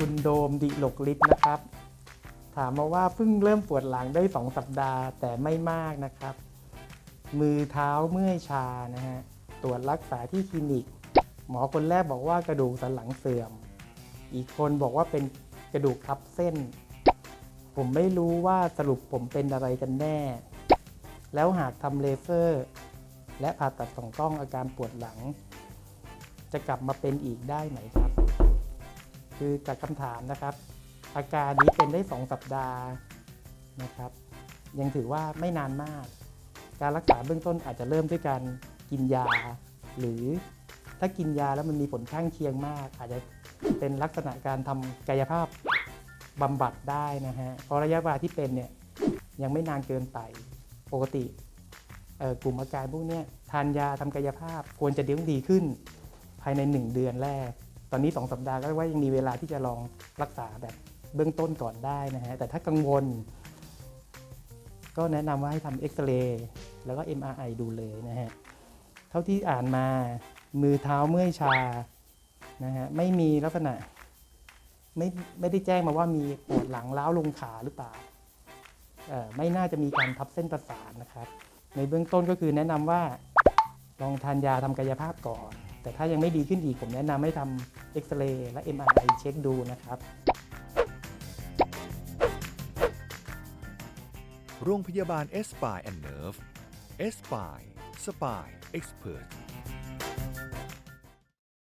คุณโดมดิหลกฤทธิ์นะครับ ถามมาว่าเพิ่งเริ่มปวดหลังได้ 2 สัปดาห์แต่ไม่มากนะครับ มือเท้าเมื่อยชานะฮะตรวจรักษาที่คลินิก หมอคนแรกบอกว่ากระดูกสันหลังเสื่อม อีกคนบอกว่าเป็นกระดูกทับเส้น ผมไม่รู้ว่าสรุปผมเป็นอะไรกันแน่ แล้วหากทำเลเซอร์ และผ่าตัดสองกล้องอาการปวดหลัง จะกลับมาเป็นอีกได้ไหมครับ คือจากคำถามนะครับ อาการนี้เป็นได้ 2 สัปดาห์นะครับ ยังถือว่าไม่นานมาก การรักษาเบื้องต้นอาจจะเริ่มด้วยการกินยา หรือถ้ากินยาแล้วมันมีผลข้างเคียงมาก อาจจะเป็นลักษณะการทำกายภาพบำบัดได้นะฮะเพราะระยะเวลาที่เป็นเนี่ยยังไม่นานเกินไปปกติกลุ่มอาการพวกนี้ทานยาทำกายภาพควรจะเดี๋ยวดีขึ้น ภายใน 1 เดือนแรก ตอนนี้ 2 สัปดาห์ก็ว่ายังมีเวลาที่จะลองรักษาแบบเบื้องต้นก่อนได้นะฮะ แต่ถ้ากังวล ก็แนะนำว่าให้ทำเอ็กซเรย์แล้วก็ MRI ดูเลยนะฮะ เท่าที่อ่านมามือเท้าเมื่อยชานะฮะไม่มีลักษณะไม่ไม่ได้แจ้งมาว่ามีปวดหลังล้าวลงขาหรือเปล่าไม่น่าจะมีการทับเส้นประสาทนะครับ ในเบื้องต้นก็คือแนะนำว่าลองทานยาทำกายภาพก่อน แต่ถ้ายังไม่ดีขึ้นอีกผมแนะนำให้ทำเอ็กซเรย์และ MRI เช็คดูนะครับโรงพยาบาลเอสปาย